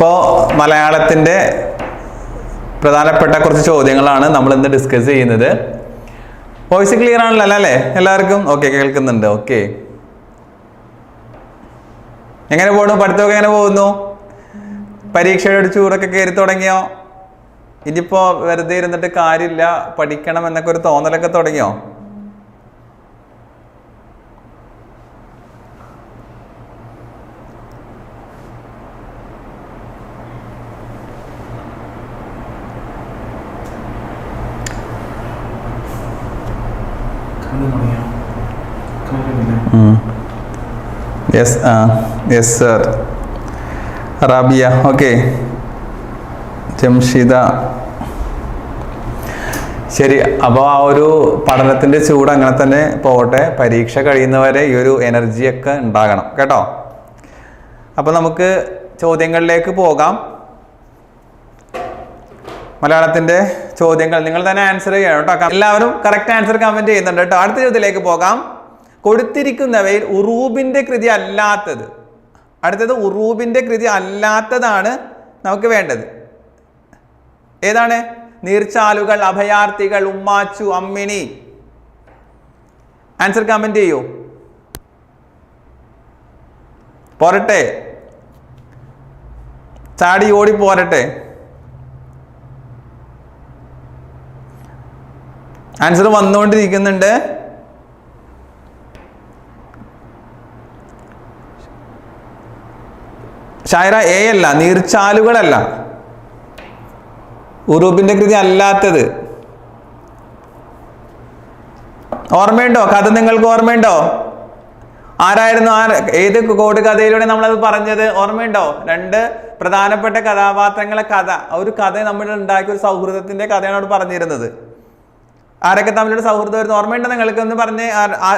ഇപ്പോൾ മലയാളത്തിന്റെ പ്രധാനപ്പെട്ട കുറച്ച് ചോദ്യങ്ങളാണ് നമ്മൾ ഇന്ന് ഡിസ്കസ് ചെയ്യുന്നത്. വോയിസ് ക്ലിയർ ആണല്ലോ അല്ലേ എല്ലാവർക്കും? ഓക്കെ കേൾക്കുന്നുണ്ട്. ഓക്കെ എങ്ങനെ പോണു? പഠിത്തമൊക്കെ എങ്ങനെ പോകുന്നു? പരീക്ഷയുടെ ചൂടൊക്കെ കയറി തുടങ്ങിയോ? ഇനിയിപ്പോ വെറുതെ ഇരുന്നിട്ട് കാര്യമില്ല പഠിക്കണം എന്നൊക്കെ ഒരു തോന്നലൊക്കെ തുടങ്ങിയോ? യെസ് ആ yes sir Rabiya okay Jamshida ശരി അപ്പോൾ ആ ഒരു പഠനത്തിന്റെ ചൂട് അങ്ങനെ തന്നെ പോകട്ടെ. പരീക്ഷ കഴിയുന്നവരെ ഈ ഒരു എനർജിയൊക്കെ ഉണ്ടാകണം കേട്ടോ? അപ്പോൾ നമുക്ക് ചോദ്യങ്ങളിലേക്ക് പോകാം. മലയാളത്തിന്റെ ചോദ്യങ്ങൾ നിങ്ങൾ തന്നെ ആൻസർ ചെയ്യണം കേട്ടോ. എല്ലാവരും കറക്റ്റ് ആൻസർ കമന്റ് ചെയ്യുന്നുണ്ട് കേട്ടോ. അടുത്ത ചോദ്യത്തിലേക്ക് പോകാം. കൊടുത്തിരിക്കുന്നവയിൽ ഉറൂബിന്റെ കൃതി അല്ലാത്തത്. അടുത്തത് ഉറൂബിന്റെ കൃതി അല്ലാത്തതാണ് നമുക്ക് വേണ്ടത്. ഏതാണ്? നീർച്ചാലുകൾ അഭയാർത്ഥികൾ ഉമ്മാച്ചു അമ്മിണി. ആൻസർ കമന്റ് ചെയ്യൂ. പോരട്ടെ. ചാടി ഓടി പോരട്ടെ. ആൻസർ വന്നുകൊണ്ടിരിക്കുന്നുണ്ട്. ഷായറ എ അല്ല നീർച്ചാലുകളല്ല. ഉറൂബിന്റെ കൃതി അല്ലാത്തത്. ഓർമ്മയുണ്ടോ? കഥ നിങ്ങൾക്ക് ഓർമ്മയുണ്ടോ? ആരായിരുന്നു ആ ഏത് കോഡ് കഥയിലൂടെ നമ്മളത് പറഞ്ഞത്? ഓർമ്മയുണ്ടോ? രണ്ട് പ്രധാനപ്പെട്ട കഥാപാത്രങ്ങളെ കഥ. ഒരു കഥ നമ്മൾ ഉണ്ടാക്കിയ ഒരു സൗഹൃദത്തിന്റെ കഥയാണ് അവിടെ പറഞ്ഞിരുന്നത്. ആരൊക്കെ തമ്മിലൊരു സൗഹൃദമായിരുന്നു ഓർമ്മയുണ്ടോ നിങ്ങൾക്ക്? ഒന്ന് പറഞ്ഞ്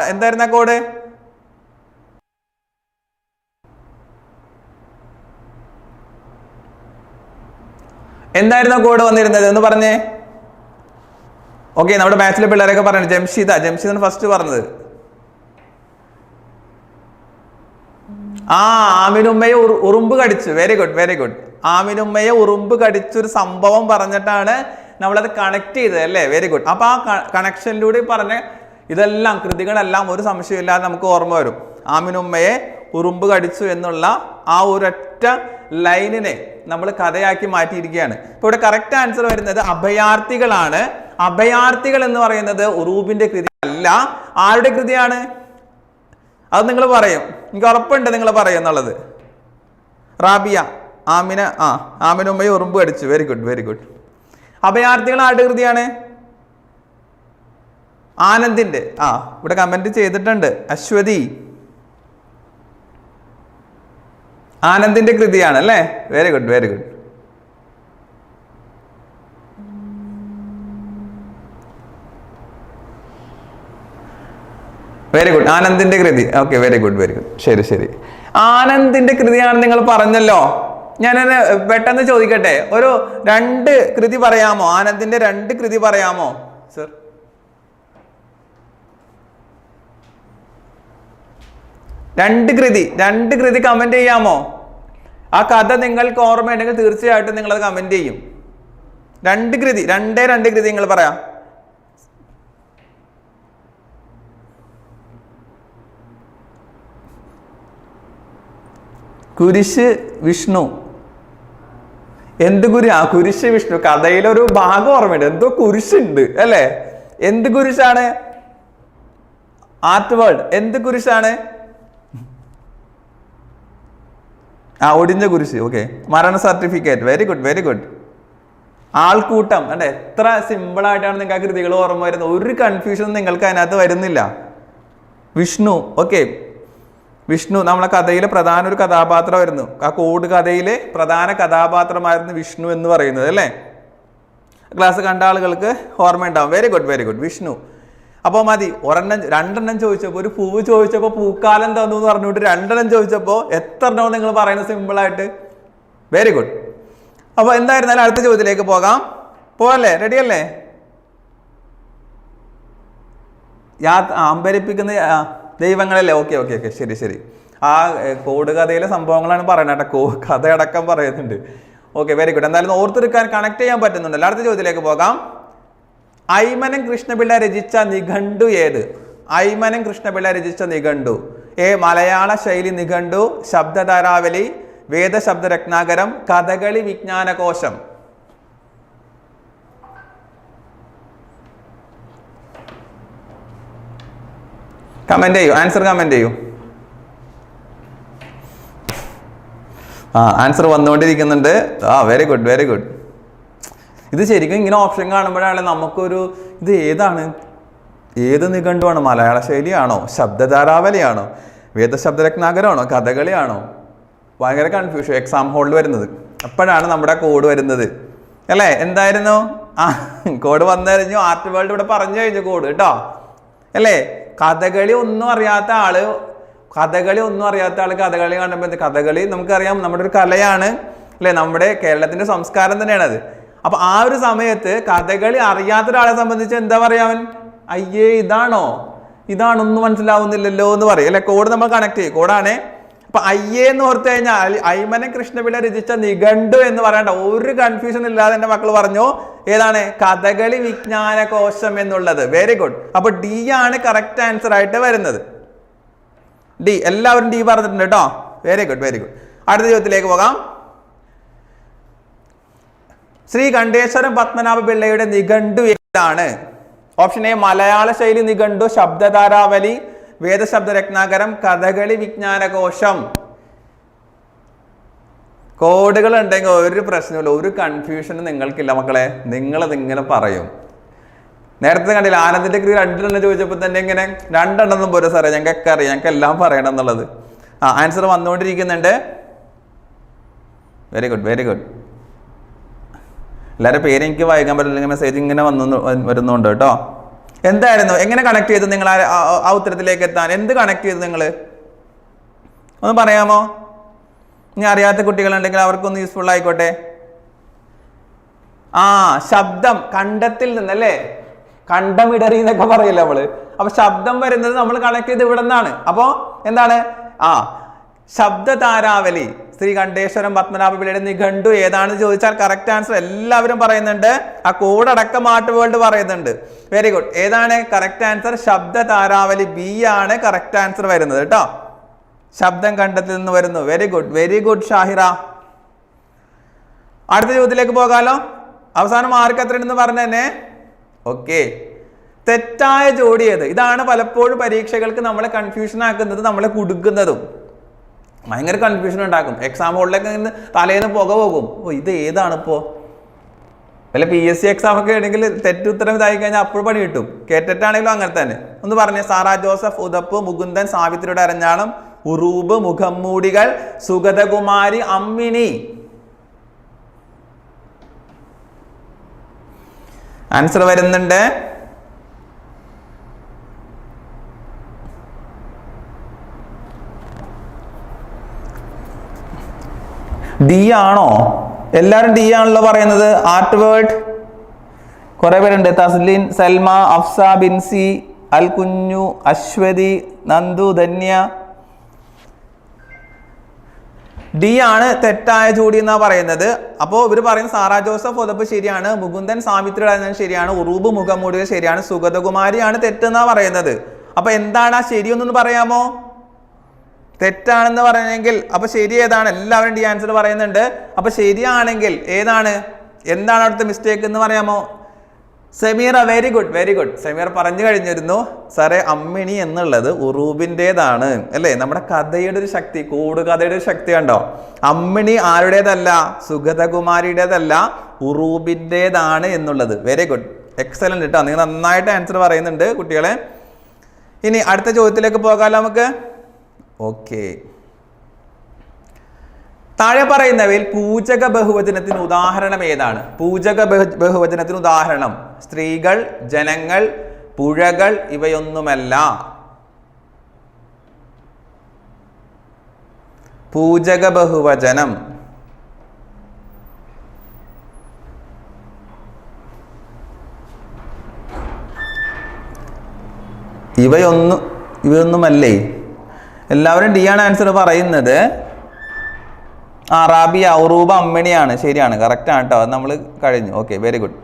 എന്തായിരുന്നു ആ കോഡ്? എന്തായിരുന്നു കോഡ് വന്നിരുന്നത്? എന്ന് പറഞ്ഞേ. ഓക്കെ നമ്മുടെ മാത്സിലെ പിള്ളേരൊക്കെ പറഞ്ഞു ജംഷീദ ജംഷീദാണ് ഫസ്റ്റ് പറഞ്ഞത്. ആ ആമിനുമ്മയെ ഉറു- ഉറുമ്പ് കടിച്ചു. വെരി ഗുഡ് വെരി ഗുഡ് ആമിനുമ്മയെ ഉറുമ്പ് കടിച്ചൊരു സംഭവം പറഞ്ഞിട്ടാണ് നമ്മളത് കണക്ട് ചെയ്തത് അല്ലേ? വെരി ഗുഡ് അപ്പൊ ആ കണക്ഷനിലൂടെ പറഞ്ഞ ഇതെല്ലാം കൃതികളെല്ലാം ഒരു സംശയമില്ലാതെ നമുക്ക് ഓർമ്മ വരും. ആമിനുമ്മയെ ഉറുമ്പ് കടിച്ചു എന്നുള്ള ആ ഒരൊറ്റ ലൈനിനെ നമ്മൾ കഥയാക്കി മാറ്റിയിരിക്കുകയാണ്. ഇപ്പൊ ഇവിടെ കറക്റ്റ് ആൻസർ വരുന്നത് അഭയാർത്ഥികളാണ്. അഭയാർത്ഥികൾ എന്ന് പറയുന്നത് ഉറൂബിന്റെ കൃതി അല്ല. ആരുടെ കൃതിയാണ്? അത് നിങ്ങൾ പറയും. എനിക്ക് ഉറപ്പുണ്ട് നിങ്ങൾ പറയും എന്നുള്ളത്. റാബിയ ആമിന ആ ആമിന ആമിനുമ്മയെ ഉറുമ്പ് കടിച്ചു. വെരി ഗുഡ് വെരി ഗുഡ് അഭയാർത്ഥികൾ ആരുടെ കൃതിയാണ്? ആനന്ദിന്റെ. ആ ഇവിടെ കമന്റ് ചെയ്തിട്ടുണ്ട്. അശ്വതി ആനന്ദിന്റെ കൃതിയാണ് അല്ലേ? Very good very good very good ആനന്ദിന്റെ കൃതി. Okay very good very good ശരി ശരി. ആനന്ദിന്റെ കൃതിയാണ് നിങ്ങൾ പറഞ്ഞല്ലോ. ഞാൻ പെട്ടെന്ന് ചോദിക്കട്ടെ. ഒരു രണ്ട് കൃതി പറയാമോ? ആനന്ദിന്റെ രണ്ട് കൃതി പറയാമോ? സർ രണ്ട് കൃതി. രണ്ട് കൃതി കമന്റ് ചെയ്യാമോ? ആ കഥ നിങ്ങൾക്ക് ഓർമ്മയുണ്ടെങ്കിൽ തീർച്ചയായിട്ടും നിങ്ങൾ അത് കമന്റ് ചെയ്യും. രണ്ട് കൃതി രണ്ടേ രണ്ട് കൃതി നിങ്ങൾ പറയാം. കുരിശ് വിഷ്ണു. എന്ത് കുരി ആ കുരിശ് വിഷ്ണു കഥയിലൊരു ഭാഗം ഓർമ്മയുണ്ട്. എന്തോ കുരിശുണ്ട് അല്ലേ? എന്ത് കുരിശാണ്? Art world. എന്ത് കുരിശാണ്? ആ ഒടിഞ്ഞ കുരിശ് ഓക്കെ മരണ certificate very good very good ആൾക്കൂട്ടം അല്ലെ എത്ര സിമ്പിൾ ആയിട്ടാണ് നിങ്ങൾക്ക് ആ കൃതികൾ ഓർമ്മ വരുന്നത്? ഒരു കൺഫ്യൂഷൻ നിങ്ങൾക്ക് അതിനകത്ത് വരുന്നില്ല. വിഷ്ണു ഓക്കെ വിഷ്ണു നമ്മളെ കഥയിലെ പ്രധാന ഒരു കഥാപാത്രമായിരുന്നു ആ കോഡ് കഥയിലെ പ്രധാന കഥാപാത്രമായിരുന്നു വിഷ്ണു എന്ന് പറയുന്നത് അല്ലേ? ക്ലാസ് കണ്ട ആളുകൾക്ക് ഓർമ്മയുണ്ടാവും. Very good very good Vishnu അപ്പോൾ മതി ഒരെണ്ണം രണ്ടെണ്ണം ചോദിച്ചപ്പോൾ ഒരു പൂവ് ചോദിച്ചപ്പോൾ പൂക്കാലം തന്നു എന്ന് പറഞ്ഞുകൊണ്ട് രണ്ടെണ്ണം ചോദിച്ചപ്പോൾ എത്ര എണ്ണം നിങ്ങൾ പറയുന്നത് സിമ്പിളായിട്ട് വെരി ഗുഡ് അപ്പോൾ എന്തായിരുന്നാലും അടുത്ത ചോദ്യത്തിലേക്ക് പോകാം. പോവല്ലേ? റെഡി അല്ലേ? അമ്പരിപ്പിക്കുന്ന ദൈവങ്ങളല്ലേ? ഓക്കെ ഓക്കെ ഓക്കെ ശരി ശരി. ആ കോട് കഥയിലെ സംഭവങ്ങളാണ് പറയുന്നത് കേട്ടോ. കഥയടക്കം പറയുന്നുണ്ട്. ഓക്കെ വെരി ഗുഡ് എന്തായാലും ഓർത്തെടുക്കാൻ കണക്ട് ചെയ്യാൻ പറ്റുന്നുണ്ടല്ലോ. അടുത്ത ചോദ്യത്തിലേക്ക് പോകാം. ഐമനം കൃഷ്ണപിള്ള രചിച്ച നിഘണ്ടു ഏത്? ഐമനം കൃഷ്ണപിള്ള രചിച്ച നിഘണ്ടു. എ മലയാള ശൈലി നിഘണ്ടു. ശബ്ദധാരാവലി വേദശബ്ദ രത്നാകരം കഥകളി വിജ്ഞാനകോശം. കമന്റ് ചെയ്യൂ. ആൻസർ കമന്റ് ചെയ്യൂ. ആ ആൻസർ വന്നുകൊണ്ടിരിക്കുന്നുണ്ട്. ആ വെരി ഗുഡ് വെരി ഗുഡ് ഇത് ശരിക്കും ഇങ്ങനെ ഓപ്ഷൻ കാണുമ്പോഴാണ് നമുക്കൊരു ഇത് ഏതാണ്? ഏത് നിഘണ്ടുവാണ്? മലയാള ശൈലിയാണോ? ശബ്ദധാരാവലിയാണോ? വേദശബ്ദരത്നാകരമാണോ കഥകളിയാണോ? ഭയങ്കര കൺഫ്യൂഷൻ എക്സാം ഹോളിൽ വരുന്നത്. അപ്പോഴാണ് നമ്മുടെ കോഡ് വരുന്നത്. അല്ലേ? എന്തായിരുന്നു? ആ കോഡ് വന്നു ആർട്ട് വേൾഡ് ഇവിടെ പറഞ്ഞു കഴിഞ്ഞു കോഡ് കേട്ടോ. അല്ലേ? കഥകളി ഒന്നും അറിയാത്ത ആൾ കഥകളി ഒന്നും അറിയാത്ത ആൾ കഥകളി കാണുമ്പോൾ കഥകളി നമുക്കറിയാം. നമ്മുടെ ഒരു കലയാണ്. അല്ലേ? നമ്മുടെ കേരളത്തിന്റെ സംസ്കാരം തന്നെയാണത്. അപ്പൊ ആ ഒരു സമയത്ത് കഥകളി അറിയാത്ത ഒരാളെ സംബന്ധിച്ച് എന്താ പറയാ അവൻ? അയ്യേ ഇതാണോ? ഇതാണൊന്നും മനസ്സിലാവുന്നില്ലല്ലോ എന്ന് പറയും. അല്ലെ? കോഡ് നമ്മൾ കണക്ട് ചെയ്യും. കോഡാണേ. അപ്പൊ അയ്യേ എന്ന് ഓർത്തു കഴിഞ്ഞാൽ ഐമന കൃഷ്ണപിള്ള രചിച്ച നിഘണ്ടു എന്ന് പറയണ്ട. ഒരു കൺഫ്യൂഷൻ ഇല്ലാതെ എന്റെ മക്കൾ പറഞ്ഞു ഏതാണ്? കഥകളി വിജ്ഞാന കോശം എന്നുള്ളത്. വെരി ഗുഡ് അപ്പൊ ഡി ആണ് കറക്റ്റ് ആൻസർ ആയിട്ട് വരുന്നത്. ഡി എല്ലാവരും ഡി പറഞ്ഞിട്ടുണ്ട് കേട്ടോ. വെരി ഗുഡ് വെരി ഗുഡ് അടുത്ത ചോദ്യത്തിലേക്ക് പോകാം. ശ്രീ ഖണ്ഡേശ്വരം പത്മനാഭ പിള്ളയുടെ നിഘണ്ടു ഏതാണ് ഓപ്ഷൻ എ മലയാള ശൈലി നിഘണ്ടു ശബ്ദധാരാവലി വേദശബ്ദ രത്നാകരം കഥകളി വിജ്ഞാനകോശം. കോഡുകൾ ഉണ്ടെങ്കിൽ ഒരു പ്രശ്നമില്ല ഒരു കൺഫ്യൂഷനും നിങ്ങൾക്കില്ല മക്കളെ. നിങ്ങളത് ഇങ്ങനെ പറയും. നേരത്തെ കണ്ടില്ല ആനന്ദിന്റെ കൃതി രണ്ടെണ്ണം ചോദിച്ചപ്പോൾ തന്നെ ഇങ്ങനെ രണ്ടെണ്ണം പോലും സാറേ ഞങ്ങൾക്ക് അറിയാം ഞങ്ങൾക്ക് എല്ലാം പറയണം എന്നുള്ളത്. ആ ആൻസർ വന്നുകൊണ്ടിരിക്കുന്നുണ്ട്. വെരി ഗുഡ് വെരി ഗുഡ് എല്ലാവരുടെ പേര് എനിക്ക് വായിക്കാൻ പറ്റില്ല മെസ്സേജ് ഇങ്ങനെ വന്നു വരുന്നുണ്ട് കേട്ടോ. എന്തായിരുന്നു? എങ്ങനെ കണക്ട് ചെയ്തു നിങ്ങൾ ആ- ഉത്തരത്തിലേക്ക് എത്താൻ? എന്ത് കണക്ട് ചെയ്തു നിങ്ങൾ ഒന്ന് പറയാമോ? ഇനി അറിയാത്ത കുട്ടികളുണ്ടെങ്കിൽ അവർക്കൊന്ന് യൂസ്ഫുൾ ആയിക്കോട്ടെ. ആ ശബ്ദം കണ്ടത്തിൽ നിന്നല്ലേ? കണ്ടമിടറി എന്നൊക്കെ പറയില്ല നമ്മൾ? അപ്പൊ ശബ്ദം വരുന്നത് നമ്മൾ കണക്ട് ചെയ്ത് ഇവിടെ നിന്നാണ്. അപ്പോ എന്താണ്? ആ ശബ്ദതാരാവലി. ശ്രീ കണ്ഠേശ്വരം പത്മനാഭ പിള്ളയുടെ നിഘണ്ടു ഏതാണെന്ന് ചോദിച്ചാൽ കറക്റ്റ് ആൻസർ എല്ലാവരും പറയുന്നുണ്ട്. ആ കൂടടക്കം മാട്ട് വേൾഡ് പറയുന്നുണ്ട്. വെരി ഗുഡ് ഏതാണ് കറക്റ്റ് ആൻസർ ശബ്ദ താരാവലി ബി ആണ് കറക്റ്റ് ആൻസർ വരുന്നത് കേട്ടോ. ശബ്ദം കണ്ടത്തിൽ നിന്ന് വരുന്നു. Very good very good Shahira. അടുത്ത ചോദ്യത്തിലേക്ക് പോകാലോ. അവസാനം ഉണ്ടെന്ന് പറഞ്ഞു തന്നെ ഓക്കെ തെറ്റായ ജോഡി ഏത്? ഇതാണ് പലപ്പോഴും പരീക്ഷകൾക്ക് നമ്മളെ കൺഫ്യൂഷൻ ആക്കുന്നതും നമ്മളെ കുടുക്കുന്നതും ഭയങ്കര കൺഫ്യൂഷൻ ഉണ്ടാക്കും. എക്സാം ഹോളിലേക്ക് നിന്ന് തലേന്ന് പുക പോകും. ഓ ഇത് ഏതാണ് ഇപ്പോ വല്ല പി എസ് സി എക്സാം ഒക്കെ ആണെങ്കിൽ തെറ്റുത്തരം ഇതായി കഴിഞ്ഞാൽ അപ്പോൾ പണി കിട്ടും. കേട്ടിട്ടാണെങ്കിലും അങ്ങനെ തന്നെ. ഒന്ന് പറഞ്ഞു സാറാ ജോസഫ് ഉദപ്പ് മുകുന്ദൻ സാവിത്രിയുടെ അരഞ്ഞാളം ഉറൂബ് മുഖംമൂടികൾ സുഗതകുമാരി അമ്മിണി. ആൻസർ വരുന്നുണ്ട്. ഡി ആണോ? എല്ലാവരും ഡി ആണല്ലോ പറയുന്നത്. ആർട്ട് വേർഡ് കുറെ പേരുണ്ട്. തസ്ലിൻ സൽമ അഫ്സ ബിൻസി അൽ കുഞ്ഞു അശ്വതി നന്ദു ധന്യ. ഡി ആണ് തെറ്റായ ജോഡി എന്നാ പറയുന്നത്. അപ്പോൾ ഇവർ പറയുന്നത് സാറാ ജോസഫ് ഒതപ്പ് ശരിയാണ് മുകുന്ദൻ സാവിത്രി രാജൻ ശരിയാണ് ഉറൂബ് മുഖംമൂടികൾ ശരിയാണ് സുഗതകുമാരിയാണ് തെറ്റെന്നാ പറയുന്നത്. അപ്പൊ എന്താണ് ആ ശരിയൊന്നൊന്ന് പറയാമോ? തെറ്റാണെന്ന് പറയണമെങ്കിൽ അപ്പൊ ശരി ഏതാണ്? എല്ലാവരും ഡി ആൻസർ പറയുന്നുണ്ട്. അപ്പൊ ശരിയാണെങ്കിൽ ഏതാണ്? എന്താണ് അവിടുത്തെ മിസ്റ്റേക്ക് എന്ന് പറയാമോ? Sameera very good very good Sameer പറഞ്ഞു കഴിഞ്ഞിരുന്നു സാറേ അമ്മിണി എന്നുള്ളത് ഉറൂബിന്റെതാണ് അല്ലേ? നമ്മുടെ കഥയുടെ ഒരു ശക്തി കൂടുകഥയുടെ ഒരു ശക്തി ഉണ്ടോ അമ്മിണി ആരുടേതല്ല? സുഗതകുമാരിയുടേതല്ല. ഉറൂബിന്റെതാണ് എന്നുള്ളത്. വെരി ഗുഡ് എക്സലന്റ് കേട്ടോ നിങ്ങൾ നന്നായിട്ട് ആൻസർ പറയുന്നുണ്ട് കുട്ടികളെ. ഇനി അടുത്ത ചോദ്യത്തിലേക്ക് പോകാമല്ലോ നമുക്ക്? ഓക്കെ. താഴെ പറയുന്നവയിൽ പൂജക ബഹുവചനത്തിന് ഉദാഹരണം ഏതാണ്? പൂജക ബഹു- ബഹുവചനത്തിന് ഉദാഹരണം. സ്ത്രീകൾ ജനങ്ങൾ പുഴകൾ ഇവയൊന്നുമല്ല. പൂജക ബഹുവചനം. ഇവയൊന്നും ഇവയൊന്നുമല്ലേ? എല്ലാവരും ഡി ആണ് ആൻസർ പറയുന്നത്. ആ റാബിയ ഉറൂബ അമ്മിണിയാണ്. ശരിയാണ്. കറക്റ്റാണ് കേട്ടോ അത് നമ്മൾ കഴിഞ്ഞു. ഓക്കെ വെരി ഗുഡ്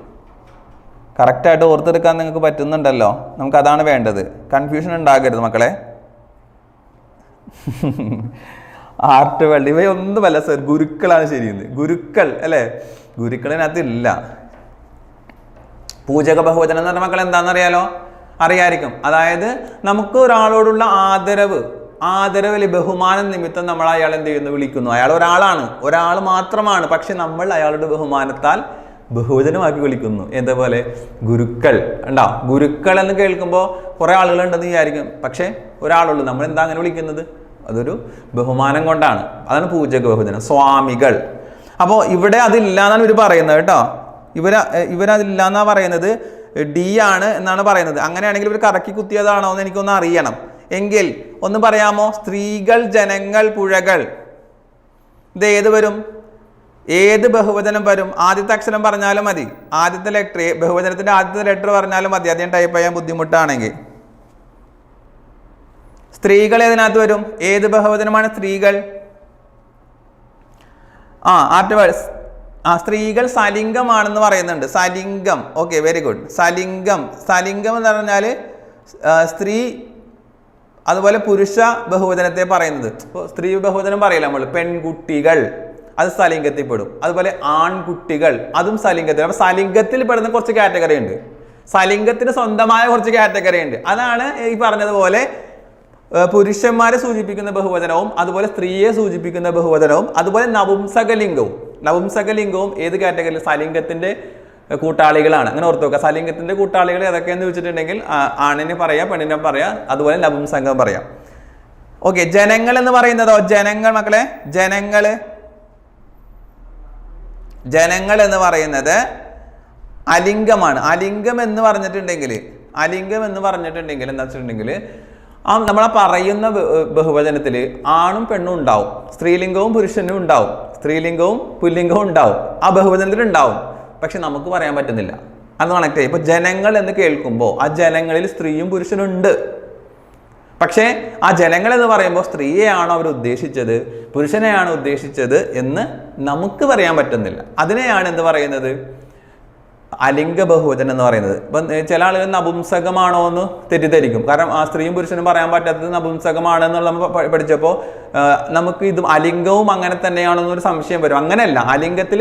കറക്റ്റായിട്ട് ഓർത്തെടുക്കാൻ നിങ്ങൾക്ക് പറ്റുന്നുണ്ടല്ലോ. നമുക്ക് അതാണ് വേണ്ടത്. കൺഫ്യൂഷൻ ഉണ്ടാകരുത് മക്കളെ. ആർട്ട് വേൾഡ് ഇവയൊന്നുമല്ല സർ ഗുരുക്കളാണ് ശരിയെന്ന് ഗുരുക്കൾ അല്ലേ? ഗുരുക്കളിനകത്തില്ല. പൂജക ബഹുവചനം എന്ന് പറഞ്ഞ മക്കൾ എന്താണെന്നറിയാലോ? അറിയായിരിക്കും. അതായത് നമുക്ക് ഒരാളോടുള്ള ആദരവ് ആദരവ് ബഹുമാനം നിമിത്തം നമ്മൾ അയാൾ എന്ത് ചെയ്യുന്നു? വിളിക്കുന്നു. അയാൾ ഒരാളാണ്. ഒരാൾ മാത്രമാണ്. പക്ഷെ നമ്മൾ അയാളുടെ ബഹുമാനത്താൽ ബഹുവചനമാക്കി വിളിക്കുന്നു. എന്തേപോലെ ഗുരുക്കൾ. ഉണ്ടോ ഗുരുക്കൾ എന്ന് കേൾക്കുമ്പോൾ കുറേ ആളുകളുണ്ടെന്ന് വിചാരിക്കും. പക്ഷേ ഒരാളുള്ളൂ. നമ്മൾ എന്താ അങ്ങനെ വിളിക്കുന്നത്? അതൊരു ബഹുമാനം കൊണ്ടാണ്. അതാണ് പൂജക ബഹുജനം. സ്വാമികൾ. അപ്പോൾ ഇവിടെ അതില്ല എന്നാണ് ഇവർ പറയുന്നത് കേട്ടോ. ഇവര ഇവരതില്ലാന്നാണ് പറയുന്നത്. ഡി ആണ് എന്നാണ് പറയുന്നത്. അങ്ങനെയാണെങ്കിൽ ഇവർ കറക്കി കുത്തിയതാണോ എന്ന് എനിക്കൊന്ന് അറിയണം. എങ്കിൽ ഒന്ന് പറയാമോ? സ്ത്രീകൾ ജനങ്ങൾ പുഴകൾ. ഇത് ഏത് വരും? ഏത് ബഹുവചനം വരും? ആദ്യത്തെ അക്ഷരം പറഞ്ഞാലും മതി. ആദ്യത്തെ ലെറ്റർ ബഹുവചനത്തിന്റെ ആദ്യത്തെ ലെറ്റർ പറഞ്ഞാലും മതി. അധികം ടൈപ്പ് ചെയ്യാൻ ബുദ്ധിമുട്ടാണെങ്കിൽ. സ്ത്രീകൾ ഏതിനകത്ത് വരും? ഏത് ബഹുവചനമാണ് സ്ത്രീകൾ? ആ ആർട്ട് വേർഡ്സ് ആ സ്ത്രീകൾ സലിംഗമാണെന്ന് പറയുന്നുണ്ട്. സലിംഗം. ഓക്കെ വെരി ഗുഡ് സലിംഗം. സലിംഗം എന്ന് പറഞ്ഞാൽ സ്ത്രീ അതുപോലെ പുരുഷ ബഹുവചനത്തെ പറയുന്നത്. ഇപ്പോൾ സ്ത്രീ ബഹുവചനം പറയില്ല നമ്മൾ പെൺകുട്ടികൾ അത് സലിംഗത്തിൽ പെടും അതുപോലെ ആൺകുട്ടികൾ അതും സലിംഗത്തിൽ അപ്പം സലിംഗത്തിൽ പെടുന്ന കുറച്ച് കാറ്റഗറി ഉണ്ട്. സലിംഗത്തിന് സ്വന്തമായ കുറച്ച് കാറ്റഗറി ഉണ്ട്. അതാണ് ഈ പറഞ്ഞതുപോലെ പുരുഷന്മാരെ സൂചിപ്പിക്കുന്ന ബഹുവചനവും അതുപോലെ സ്ത്രീയെ സൂചിപ്പിക്കുന്ന ബഹുവചനവും അതുപോലെ നപുംസകലിംഗവും. നപുംസകലിംഗവും ഏത് കാറ്റഗറിയിൽ സലിംഗത്തിന്റെ ഏഹ് കൂട്ടാളികളാണ്. അങ്ങനെ ഓർത്ത് വെക്കുക സലിംഗത്തിന്റെ കൂട്ടാളികൾ ഏതൊക്കെയെന്ന് വെച്ചിട്ടുണ്ടെങ്കിൽ ആണിനെ പറയാം പെണ്ണിനെ പറയാം അതുപോലെ ലഭം സംഘം പറയാം. ഓക്കെ ജനങ്ങൾ എന്ന് പറയുന്നതോ ജനങ്ങൾ മക്കളെ ജനങ്ങൾ. ജനങ്ങൾ എന്ന് പറയുന്നത് അലിംഗമാണ്. അലിംഗം എന്ന് പറഞ്ഞിട്ടുണ്ടെങ്കിൽ അലിംഗം എന്ന് പറഞ്ഞിട്ടുണ്ടെങ്കിൽ എന്താ വെച്ചിട്ടുണ്ടെങ്കിൽ ആ നമ്മളെ പറയുന്ന ബഹുവചനത്തിൽ ആണും പെണ്ണും ഉണ്ടാവും. സ്ത്രീലിംഗവും പുരുഷനും ഉണ്ടാവും. സ്ത്രീലിംഗവും പുല്ലിംഗവും ഉണ്ടാവും. ആ ബഹുവചനത്തിൽ ഉണ്ടാവും. പക്ഷെ നമുക്ക് പറയാൻ പറ്റുന്നില്ല. അത് കണക്ട് ഇപ്പൊ ജനങ്ങൾ എന്ന് കേൾക്കുമ്പോൾ ആ ജനങ്ങളിൽ സ്ത്രീയും പുരുഷനും ഉണ്ട്. പക്ഷേ ആ ജനങ്ങൾ എന്ന് പറയുമ്പോൾ സ്ത്രീയെയാണോ അവർ ഉദ്ദേശിച്ചത് പുരുഷനെയാണോ ഉദ്ദേശിച്ചത് എന്ന് നമുക്ക് പറയാൻ പറ്റുന്നില്ല. അതിനെയാണ് എന്ത് പറയുന്നത്? അലിംഗ ബഹുവചനം എന്ന് പറയുന്നത്. ഇപ്പം ചില ആളുകൾ നപുംസകമാണോ എന്ന് തെറ്റിദ്ധരിക്കും. കാരണം ആ സ്ത്രീയും പുരുഷനും പറയാൻ പറ്റാത്തത് നപുംസകമാണ് എന്നുള്ള നമ്മൾ പഠിച്ചപ്പോൾ നമുക്ക് ഇതും അലിംഗവും അങ്ങനെ തന്നെയാണോ എന്നൊരു സംശയം വരും. അങ്ങനെയല്ല. അലിംഗത്തിൽ